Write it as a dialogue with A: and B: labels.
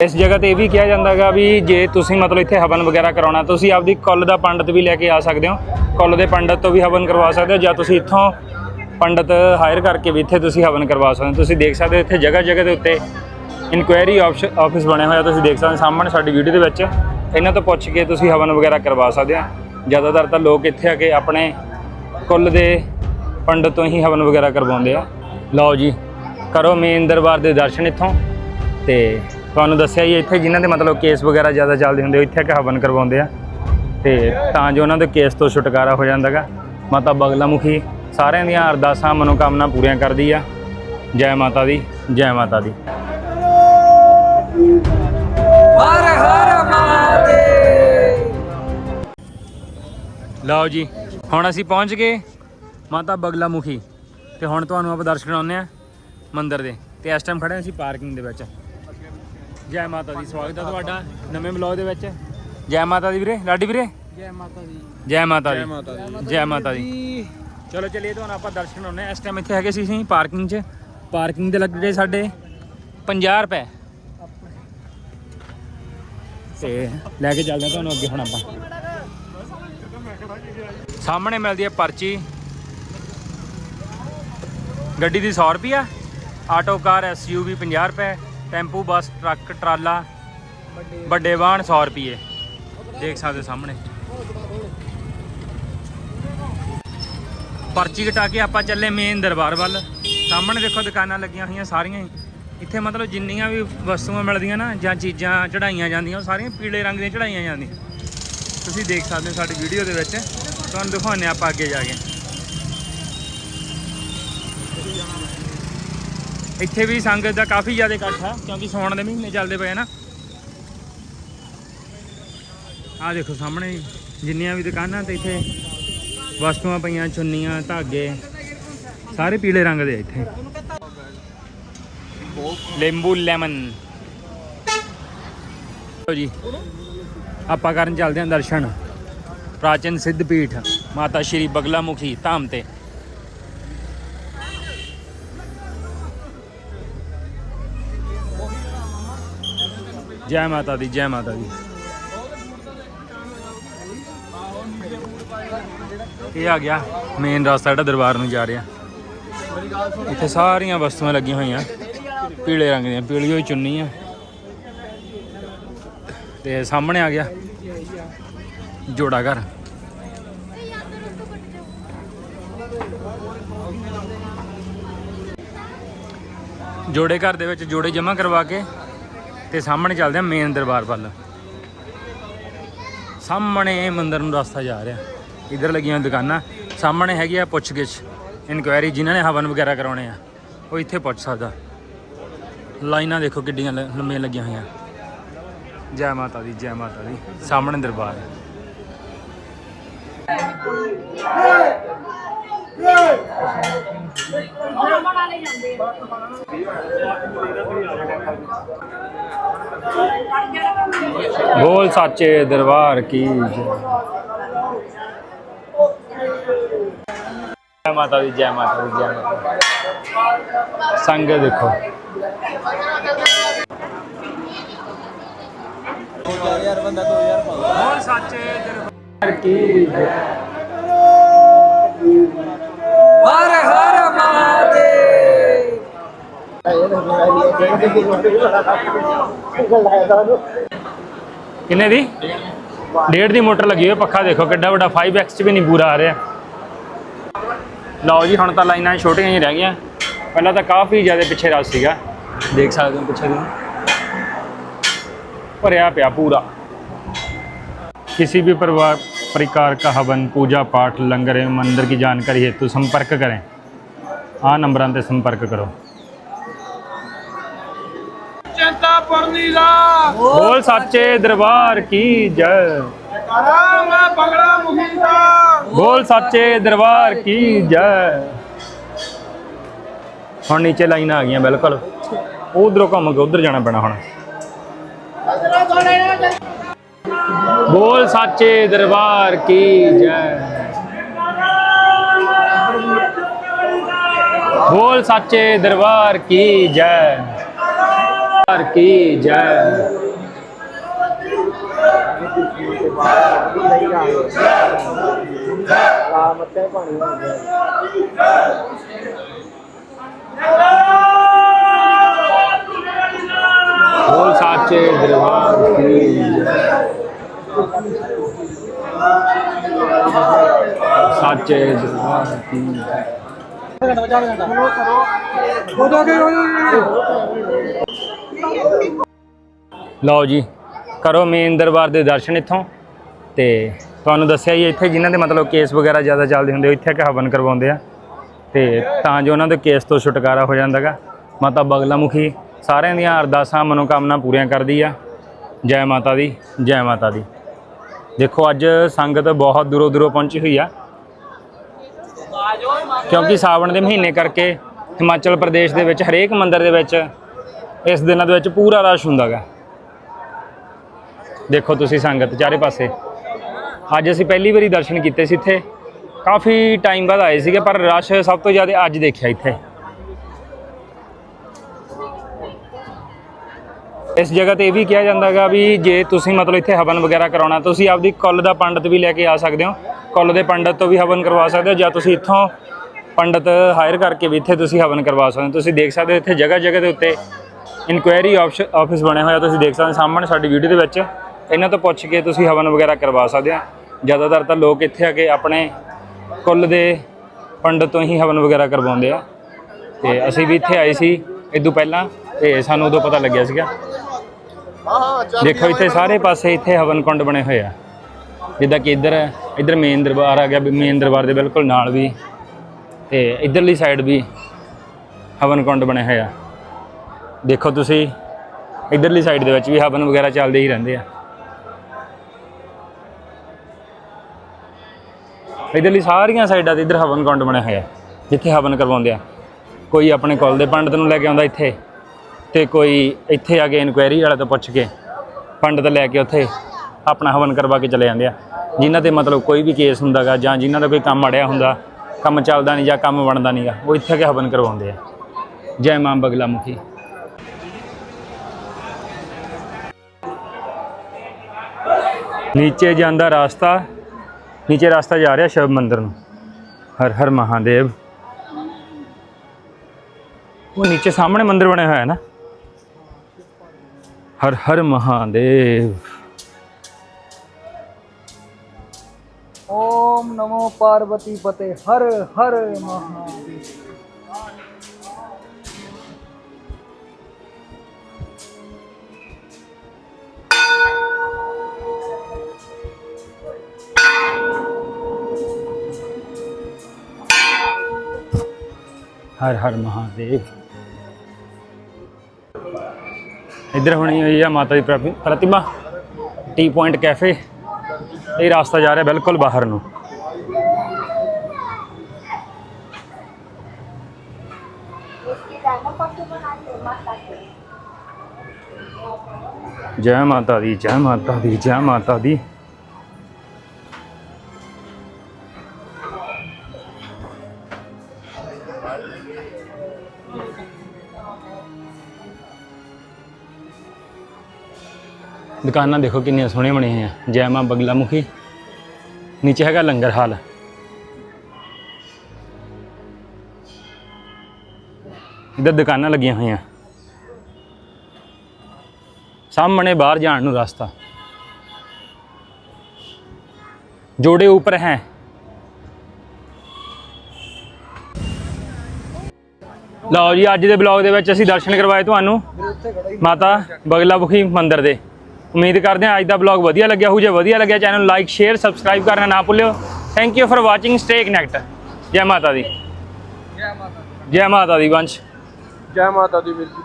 A: ਇਸ ਜਗ੍ਹਾ ਤੇ ਇਹ ਵੀ ਕਿਹਾ ਜਾਂਦਾ ਜਾਂਦਾਗਾ ਵੀ ਜੇ ਤੁਸੀਂ ਮਤਲਬ ਇੱਥੇ ਹਵਨ ਵਗੈਰਾ ਕਰਾਉਣਾ, ਤੁਸੀਂ ਆਪਦੀ ਕੁੱਲ ਦਾ ਪੰਡਤ ਵੀ ਲੈ ਕੇ ਆ ਸਕਦੇ ਹੋ। ਕੁੱਲ ਦੇ ਪੰਡਤ ਤੋਂ ਵੀ ਹਵਨ ਕਰਵਾ ਸਕਦੇ ਹੋ ਜਾਂ ਤੁਸੀਂ ਇੱਥੋਂ ਪੰਡਤ ਹਾਇਰ ਕਰਕੇ ਵੀ ਇੱਥੇ ਤੁਸੀਂ ਹਵਨ ਕਰਵਾ ਸਕਦੇ ਹੋ। ਤੁਸੀਂ ਦੇਖ ਸਕਦੇ ਹੋ ਇੱਥੇ ਜਗ੍ਹਾ ਜਗ੍ਹਾ ਦੇ ਉੱਤੇ ਇਨਕੁਆਇਰੀ ਆਫਿਸ ਬਣਿਆ ਹੋਇਆ, ਤੁਸੀਂ ਦੇਖ ਸਕਦੇ ਹੋ ਸਾਹਮਣੇ ਸਾਡੀ ਵੀਡੀਓ ਦੇ ਵਿੱਚ। ਇਹਨਾਂ ਤੋਂ ਪੁੱਛ ਕੇ ਤੁਸੀਂ ਹਵਨ ਵਗੈਰਾ ਕਰਵਾ ਸਕਦੇ ਹੋ। ਜ਼ਿਆਦਾਤਰ ਤਾਂ ਲੋਕ ਇੱਥੇ ਆ ਕੇ ਆਪਣੇ ਕੁੱਲ ਦੇ ਪੰਡਤ ਤੋਂ ਹੀ ਹਵਨ ਵਗੈਰਾ ਕਰਵਾਉਂਦੇ ਆ। ਲਓ ਜੀ, ਕਰੋ ਮੇਨ ਦਰਬਾਰ ਦੇ ਦਰਸ਼ਨ ਇੱਥੋਂ ਤੇ ਤੁਹਾਨੂੰ ਦੱਸਿਆ ਹੀ ਇੱਥੇ ਜਿਨ੍ਹਾਂ ਦੇ ਮਤਲਬ ਕੇਸ ਵਗੈਰਾ ਜ਼ਿਆਦਾ ਚੱਲਦੇ ਹੁੰਦੇ ਇੱਥੇ ਆ ਕੇ ਹਵਨ ਕਰਵਾਉਂਦੇ ਆ। ਤੇ ਤਾਂ ਜੋ ਉਹਨਾਂ ਦੇ ਕੇਸ ਤੋਂ ਛੁਟਕਾਰਾ ਹੋ ਜਾਂਦਾਗਾ ਮਾਤਾ ਬਗਲਾਮੁਖੀ ਸਾਰਿਆਂ ਦੀਆਂ ਅਰਦਾਸਾਂ ਮਨੋਕਾਮਨਾ ਪੂਰੀਆਂ ਕਰਦੀ ਆ। ਜੈ ਮਾਤਾ ਦੀ ਜੈ ਮਾਤਾ ਦੀ।
B: ਹਰ ਹਰ ਮਹਾਦੇਵ।
A: ਲਓ ਜੀ ਹੁਣ ਅਸੀਂ ਪਹੁੰਚ ਗਏ ਮਾਤਾ ਬਗਲਾਮੁਖੀ। ਤੇ ਹੁਣ ਤੁਹਾਨੂੰ ਆਪਾਂ ਦਰਸ਼ਨ ਕਰਾਉਂਦੇ ਆ ਮੰਦਿਰ ਦੇ। ਤੇ ਇਸ ਟਾਈਮ ਖੜੇ ਅਸੀਂ ਪਾਰਕਿੰਗ ਦੇ ਵਿੱਚ। ਜੈ ਮਾਤਾ ਦੀ। ਸਵਾਗਤ ਹੈ ਤੁਹਾਡਾ ਨਵੇਂ ਬਲੌਗ ਦੇ ਵਿੱਚ। ਜੈ ਮਾਤਾ ਦੀ ਵੀਰੇ ਲਾਡੀ ਵੀਰੇ?
B: ਜੈ ਮਾਤਾ ਦੀ।
A: ਜੈ ਮਾਤਾ ਦੀ। ਜੈ ਮਾਤਾ ਦੀ। ਚਲੋ ਚਲਿਏ ਤੁਹਾਨੂੰ ਆਪਾਂ ਦਰਸ਼ਨ ਆ ਇਸ ਟਾਈਮ ਇੱਥੇ ਹੈਗੇ ਸੀ ਅਸੀਂ ਪਾਰਕਿੰਗ 'ਚ। ਪਾਰਕਿੰਗ ਦੇ ਲੱਗ ਸਾਡੇ 50 ਰੁਪਏ। ਤੇ ਲੈ ਕੇ ਚੱਲਦੇ ਤੁਹਾਨੂੰ ਅੱਗੇ ਹੁਣ ਆਪਾਂ। ਸਾਹਮਣੇ ਮਿਲਦੀ ਹੈ ਪਰਚੀ। ਗੱਡੀ ਦੀ 100 ਰੁਪਿਆ ਆਟੋ ਕਾਰ ਐਸਯੂਵੀ 50 ਰੁਪਏ। ਟੈਂਪੂ, ਬੱਸ, ਟਰੱਕ, ਟਰਾਲਾ, ਵੱਡੇ ਵਾਹਨ 100 ਰੁਪਏ ਦੇਖ ਸਕਦੇ ਹੋ ਸਾਹਮਣੇ। ਪਰਚੀ ਕਟਾ ਕੇ ਆਪਾਂ ਚੱਲੇ ਮੇਨ ਦਰਬਾਰ ਵੱਲ। ਸਾਹਮਣੇ ਦੇਖੋ ਦੁਕਾਨਾਂ ਲੱਗੀਆਂ ਹੋਈਆਂ ਸਾਰੀਆਂ ਹੀ। ਇੱਥੇ ਮਤਲਬ ਜਿੰਨੀਆਂ ਵੀ ਵਸਤੂਆਂ ਮਿਲਦੀਆਂ ਨਾ, ਜਾਂ ਚੀਜ਼ਾਂ ਚੜਾਈਆਂ ਜਾਂਦੀਆਂ, ਉਹ ਸਾਰੀਆਂ ਪੀਲੇ ਰੰਗ ਦੀਆਂ ਚੜਾਈਆਂ ਜਾਂਦੀਆਂ। ਤੁਸੀਂ ਦੇਖ ਸਕਦੇ ਹੋ ਸਾਡੀ ਵੀਡੀਓ ਦੇ ਵਿੱਚ। ਤੁਹਾਨੂੰ ਦਿਖਾਉਂਦੇ ਹਾਂ ਆਪਾਂ ਅੱਗੇ ਜਾ ਕੇ। ਇੱਥੇ ਵੀ ਸੰਗਤ ਦਾ ਕਾਫੀ ਜ਼ਿਆਦਾ ਇਕੱਠ ਆ, ਕਿਉਂਕਿ ਸੌਣ ਦੇ ਮਹੀਨੇ ਚੱਲਦੇ ਪਏ ਨਾ। ਆਹ ਦੇਖੋ ਸਾਹਮਣੇ ਜਿੰਨੀਆਂ ਵੀ ਦੁਕਾਨਾਂ ਤੇ ਇੱਥੇ ਵਸਤੂਆਂ ਪਈਆਂ, ਚੁੰਨੀਆਂ, ਧਾਗੇ, ਸਾਰੇ ਪੀਲੇ ਰੰਗ ਦੇ ਇੱਥੇ। ਲੈਂਬੂ, ਲੈਮਨ। ਲਓ ਜੀ, ਆਪਾਂ ਕਰਨ ਚੱਲਦੇ ਹਾਂ ਦਰਸ਼ਨ। ਪ੍ਰਾਚੀਨ ਸਿੱਧ ਪੀਠ, ਮਾਤਾ ਸ਼੍ਰੀ ਬਗਲਾ ਮੁਖੀ ਧਾਮ ਤੇ। ਜੈ ਮਾਤਾ ਦੀ, ਜੈ ਮਾਤਾ ਦੀ। ਇਹ ਆ ਗਿਆ ਮੇਨ ਰਸਤਾ ਜਿਹੜਾ ਦਰਬਾਰ ਨੂੰ ਜਾ ਰਿਹਾ। ਇੱਥੇ ਸਾਰੀਆਂ ਵਸਤੂਆਂ ਲੱਗੀਆਂ ਹੋਈਆਂ। ਪੀਲੇ ਰੰਗ ਦੀਆਂ ਪੀਲੀ ਹੋਈ ਚੁੰਨੀ ਆ। ਤੇ ਸਾਹਮਣੇ ਆ ਗਿਆ ਜੋੜਾ ਘਰ। ਜੋੜੇ ਘਰ ਦੇ ਵਿੱਚ ਜੋੜੇ ਜਮ੍ਹਾਂ ਕਰਵਾ ਕੇ ਤੇ ਸਾਹਮਣੇ ਚੱਲਦੇ ਆ ਮੇਨ ਦਰਬਾਰ ਵੱਲ। ਸਾਹਮਣੇ ਮੰਦਰ ਨੂੰ ਰਸਤਾ ਜਾ ਰਿਹਾ। ਇਧਰ ਲੱਗੀਆਂ ਦੁਕਾਨਾਂ, ਸਾਹਮਣੇ ਹੈਗੀ ਆ ਪੁੱਛਗਿੱਛ ਇਨਕੁਆਇਰੀ ਜਿਨ੍ਹਾਂ ਨੇ ਹਵਨ ਵਗੈਰਾ ਕਰਾਉਣੇ ਆ, ਉਹ ਇੱਥੇ ਪੁੱਛ ਸਕਦਾ। ਲਾਈਨਾਂ ਦੇਖੋ ਕਿੱਡੀਆਂ ਲੰਮੀਆਂ ਲੱਗੀਆਂ ਹੋਈਆਂ। ਜੈ ਮਾਤਾ ਦੀ, ਜੈ ਮਾਤਾ ਦੀ। ਸਾਹਮਣੇ ਦਰਬਾਰ। ਹੈ ਬੋਲ ਸੱਚੇ ਦਰਬਾਰ ਕੀ ਜੈ। ਮਾਤਾ ਦੀ ਜੈ ਮਾਤਾ ਦੀ ਜੈ ਮਾਤਾ ਦੀ। ਸੰਗ ਦੇਖੋ। ਬੋਲ ਸੱਚੇ ਦਰਬਾਰ ਕੀ ਜੈ। ਕਿੰਨੇ ਦੀ? ਡੇਢ ਦੀ ਮੋਟਰ ਲੱਗੀ ਹੋਈ ਪੱਖਾ ਦੇਖੋ ਕਿੱਡਾ ਵੱਡਾ 5x ਚ ਵੀ ਨਹੀਂ ਪੂਰਾ ਆ ਰਿਹਾ। ਲਓ ਜੀ, ਹੁਣ ਤਾਂ ਲਾਈਨਾਂ ਛੋਟੀਆਂ ਹੀ ਰਹਿ ਗਈਆਂ। ਪਹਿਲਾਂ ਤਾਂ ਕਾਫੀ ਜ਼ਿਆਦਾ ਪਿੱਛੇ ਰਸ ਸੀਗਾ। ਦੇਖ ਸਕਦੇ ਹੋ ਪਿੱਛੇ ਨੂੰ। ਭਰਿਆ ਪਿਆ ਪੂਰਾ। किसी भी प्रकार का ਹਵਨ ਪੂਜਾ ਪਾਠ लंगर ਮੰਦਰ मंदिर ਜਾਣਕਾਰੀ जानकारी हेतु संपर्क करें हाँ नंबर से संपर्क
B: करो ਪਰਨੀ ਦਾ।
A: ਬੋਲ ਸੱਚੇ ਦਰਬਾਰ ਕੀ ਜੈ।
B: ਕਰਾਮ ਬਗੜਾ ਮੁਖੀ ਦਾ
A: ਬੋਲ ਸੱਚੇ ਦਰਬਾਰ ਕੀ ਜੈ। ਹੁਣ ਨੀਚੇ ਲਾਈਨਾਂ ਆ ਗਈਆਂ ਬਿਲਕੁਲ। ਉਧਰੋਂ ਘੁੰਮ ਕੇ ਉਧਰ ਜਾਣਾ ਪੈਣਾ ਹੁਣ। ਬੋਲ ਸੱਚੇ ਦਰਬਾਰ ਕੀ ਜੈ। ਬੋਲ ਸੱਚੇ ਦਰਬਾਰ ਕੀ ਜੈ। ਹਰ ਕੀ ਜੈ? ਬੋਲ ਸਾਚੇ ਦਰਬਾਰ ਕੀ ਜੈ। ਸਾਚੇ ਦਰਬਾਰ ਕੀ ਜੈ। ਲਓ ਜੀ, ਕਰੋ ਮੇਨ ਦਰਬਾਰ ਦੇ ਦਰਸ਼ਨ ਇੱਥੋਂ। ਤੇ ਤੁਹਾਨੂੰ ਦੱਸਿਆ ਹੀ ਇੱਥੇ ਜਿਨ੍ਹਾਂ ਦੇ ਮਤਲਬ ਕੇਸ ਵਗੈਰਾ ਜ਼ਿਆਦਾ ਚੱਲਦੇ ਹੁੰਦੇ, ਇੱਥੇ ਕਿ ਹਵਨ ਕਰਵਾਉਂਦੇ ਆ। ਤੇ ਤਾਂ ਜੋ ਉਹਨਾਂ ਦੇ ਕੇਸ ਤੋਂ ਛੁਟਕਾਰਾ ਹੋ ਜਾਂਦਾਗਾ ਮਾਤਾ ਬਗਲਾਮੁਖੀ ਸਾਰਿਆਂ ਦੀਆਂ ਅਰਦਾਸਾਂ, ਮਨੋਕਾਮਨਾ ਪੂਰੀਆਂ ਕਰਦੀ ਆ। ਜੈ ਮਾਤਾ ਦੀ, ਜੈ ਮਾਤਾ ਦੀ। ਦੇਖੋ, ਅੱਜ ਸੰਗਤ ਬਹੁਤ ਦੂਰੋਂ ਦੂਰੋਂ ਪਹੁੰਚੀ ਹੋਈ ਆ। ਕਿਉਂਕਿ ਸਾਵਣ ਦੇ ਮਹੀਨੇ ਕਰਕੇ ਹਿਮਾਚਲ ਪ੍ਰਦੇਸ਼ ਦੇ ਵਿੱਚ ਹਰੇਕ ਮੰਦਿਰ ਦੇ ਵਿੱਚ ਇਸ ਦਿਨਾਂ ਦੇ ਵਿੱਚ ਪੂਰਾ ਰਸ਼ ਹੁੰਦਾਗਾ। ਦੇਖੋ ਤੁਸੀਂ ਸੰਗਤ ਚਾਰੇ ਪਾਸੇ। ਅੱਜ ਅਸੀਂ ਪਹਿਲੀ ਵਾਰੀ ਦਰਸ਼ਨ ਕੀਤੇ ਸੀ ਇੱਥੇ। ਕਾਫੀ ਟਾਈਮ ਬਾਅਦ ਆਏ ਸੀਗੇ, ਪਰ ਰਸ਼ ਸਭ ਤੋਂ ਜ਼ਿਆਦਾ ਅੱਜ ਦੇਖਿਆ ਇੱਥੇ। ਇਸ ਜਗ੍ਹਾ ਤੇ ਇਹ ਵੀ ਕਿਹਾ ਜਾਂਦਾਗਾ ਵੀ ਜੇ ਤੁਸੀਂ ਮਤਲਬ ਇੱਥੇ ਹਵਨ ਵਗੈਰਾ ਕਰਾਉਣਾ, ਤੁਸੀਂ ਆਪਦੀ ਕੁੱਲ ਦਾ ਪੰਡਤ ਵੀ ਲੈ ਕੇ ਆ ਸਕਦੇ ਹੋ। ਕੁੱਲ ਦੇ ਪੰਡਤ ਤੋਂ ਵੀ ਹਵਨ ਕਰਵਾ ਸਕਦੇ ਹੋ, ਜਾਂ ਤੁਸੀਂ ਇੱਥੋਂ ਪੰਡਤ ਹਾਇਰ ਕਰਕੇ ਵੀ ਇੱਥੇ ਤੁਸੀਂ ਹਵਨ ਕਰਵਾ ਸਕਦੇ ਹੋ। ਤੁਸੀਂ ਦੇਖ ਸਕਦੇ ਹੋ ਇੱਥੇ ਜਗ੍ਹਾ ਜਗ੍ਹਾ ਦੇ ਉੱਤੇ ਇਨਕੁਆਇਰੀ ਆਫਿਸ ਬਣਿਆ ਹੋਇਆ, ਤੁਸੀਂ ਦੇਖ ਸਕਦੇ ਸਾਹਮਣੇ ਸਾਡੀ ਵੀਡੀਓ ਦੇ ਵਿੱਚ। ਇਹਨਾਂ ਤੋਂ ਪੁੱਛ ਕੇ ਤੁਸੀਂ ਹਵਨ ਵਗੈਰਾ ਕਰਵਾ ਸਕਦੇ ਹੋ। ਜ਼ਿਆਦਾਤਰ ਤਾਂ ਲੋਕ ਇੱਥੇ ਆ ਕੇ ਆਪਣੇ ਕੁੱਲ ਦੇ ਪੰਡਤ ਤੋਂ ਹੀ ਹਵਨ ਵਗੈਰਾ ਕਰਵਾਉਂਦੇ ਆ। ਤੇ ਅਸੀਂ ਵੀ ਇੱਥੇ ਆਏ ਸੀ ਇਦੋਂ ਪਹਿਲਾਂ, ਤੇ ਸਾਨੂੰ ਉਦੋਂ ਪਤਾ ਲੱਗਿਆ ਸੀਗਾ। ਦੇਖੋ, ਇੱਥੇ ਸਾਰੇ ਪਾਸੇ ਇੱਥੇ ਹਵਨ ਕੁੰਡ ਬਣੇ ਹੋਏ ਆ। ਜਿੱਦਾਂ ਕਿ ਇੱਧਰ ਇੱਧਰ ਮੇਨ ਦਰਬਾਰ ਆ ਗਿਆ ਮੇਨ ਦਰਬਾਰ ਦੇ ਬਿਲਕੁਲ ਨਾਲ ਵੀ। ਤੇ ਇੱਧਰਲੀ ਸਾਈਡ ਵੀ ਹਵਨ ਕੁੰਡ ਬਣੇ ਹੋਏ ਆ। ਦੇਖੋ ਤੁਸੀਂ, ਇੱਧਰਲੀ ਸਾਈਡ ਦੇ ਵਿੱਚ ਵੀ ਹਵਨ ਵਗੈਰਾ ਚੱਲਦੇ ਹੀ ਰਹਿੰਦੇ ਆ। ਇੱਧਰਲੀ ਸਾਰੀਆਂ ਸਾਈਡਾਂ ਤੇ ਇੱਧਰ ਹਵਨ ਕੁੰਡ ਬਣਿਆ ਹੋਇਆ, ਜਿੱਥੇ ਹਵਨ ਕਰਵਾਉਂਦੇ ਆ। ਕੋਈ ਆਪਣੇ ਕੋਲ ਦੇ ਪੰਡਤ ਨੂੰ ਲੈ ਕੇ ਆਉਂਦਾ ਇੱਥੇ, ਤੇ ਕੋਈ ਇੱਥੇ ਆ ਕੇ ਇਨਕੁਆਇਰੀ ਵਾਲੇ ਤੋਂ ਪੁੱਛ ਕੇ ਪੰਡਤ ਲੈ ਕੇ ਉੱਥੇ ਆਪਣਾ ਹਵਨ ਕਰਵਾ ਕੇ ਚਲੇ ਜਾਂਦੇ ਆ। ਜਿਨ੍ਹਾਂ ਤੇ ਮਤਲਬ ਕੋਈ ਵੀ ਕੇਸ ਹੁੰਦਾਗਾ ਜਾਂ ਜਿਨ੍ਹਾਂ ਦਾ ਕੋਈ ਕੰਮ ਅੜਿਆ ਹੁੰਦਾ, ਕੰਮ ਚੱਲਦਾ ਨਹੀਂ ਜਾਂ ਕੰਮ ਬਣਦਾ ਨਹੀਂਗਾ ਉਹ ਇੱਥੇ ਆ ਕੇ ਹਵਨ ਕਰਵਾਉਂਦੇ ਆ। ਜੈ ਮਾਂ ਬਗਲਾ ਮੁਖੀ। ਨੀਚੇ ਜਾਂਦਾ ਰਾਸਤਾ, ਨੀਚੇ ਰਾਸਤਾ ਜਾ ਰਿਹਾ ਸ਼ਿਵ ਮੰਦਿਰ ਨੂੰ। ਹਰ ਹਰ ਮਹਾਦੇਵ। ਉਹ ਨੀਚੇ ਸਾਹਮਣੇ ਮੰਦਿਰ ਬਣਿਆ ਹੋਇਆ ਹੈ ਨਾ। ਹਰ ਹਰ ਮਹਾਦੇਵ।
B: ਓਮ ਨਮੋ ਪਾਰਵਤੀ ਪਤੇ ਹਰ ਹਰ ਮਹਾਦੇਵ
A: ਹਰ ਹਰ ਮਹਾਦੇਵ। ਇੱਧਰ ਹੋਣੀ ਹੋਈ ਆ ਮਾਤਾ ਦੀ ਪ੍ਰਤੀ- ਪ੍ਰਤਿਮਾ ਟੀ ਪੁਆਇੰਟ ਕੈਫੇ। ਇਹ ਰਾਸਤਾ ਜਾ ਰਿਹਾ ਬਿਲਕੁਲ ਬਾਹਰ ਨੂੰ। ਜੈ ਮਾਤਾ ਦੀ, ਜੈ ਮਾਤਾ ਦੀ, ਜੈ ਮਾਤਾ ਦੀ। ਦੁਕਾਨਾਂ ਦੇਖੋ ਕਿੰਨੀਆਂ ਸੋਹਣੀਆਂ ਬਣੀਆਂ ਹੋਈਆਂ। ਜੈ ਮਾਂ ਬਗਲਾ ਮੁਖੀ ਨੀਚੇ ਹੈਗਾ ਲੰਗਰ ਹਾਲ। ਇੱਧਰ ਦੁਕਾਨਾਂ ਲੱਗੀਆਂ ਹੋਈਆਂ। ਸਾਹਮਣੇ ਬਾਹਰ ਜਾਣ ਨੂੰ ਰਸਤਾ। ਜੋੜੇ ਉੱਪਰ ਹੈ। ਲਓ ਜੀ, ਅੱਜ ਦੇ ਬਲੌਗ ਦੇ ਵਿੱਚ ਅਸੀਂ ਦਰਸ਼ਨ ਕਰਵਾਏ ਤੁਹਾਨੂੰ। ਮਾਤਾ ਬਗਲਾ ਮੁਖੀ ਮੰਦਿਰ ਦੇ। ਉਮੀਦ ਕਰਦੇ ਹਾਂ ਅੱਜ ਦਾ ਬਲੌਗ ਵਧੀਆ ਲੱਗਿਆ ਹੋਊ। ਜੇ ਵਧੀਆ ਲੱਗਿਆ ਚੈਨਲ ਨੂੰ ਲਾਈਕ ਸ਼ੇਅਰ ਸਬਸਕ੍ਰਾਈਬ ਕਰਨਾ ਨਾ ਭੁੱਲਿਓ। Thank you for watching stay connect ਜੈ ਮਾਤਾ ਦੀ।
B: ਜੈ ਮਾਤਾ ਦੀ।
A: ਜੈ ਮਾਤਾ ਦੀ ਵੰਸ਼
B: ਜੈ ਮਾਤਾ ਦੀ ਵੀਰ ਜੀ।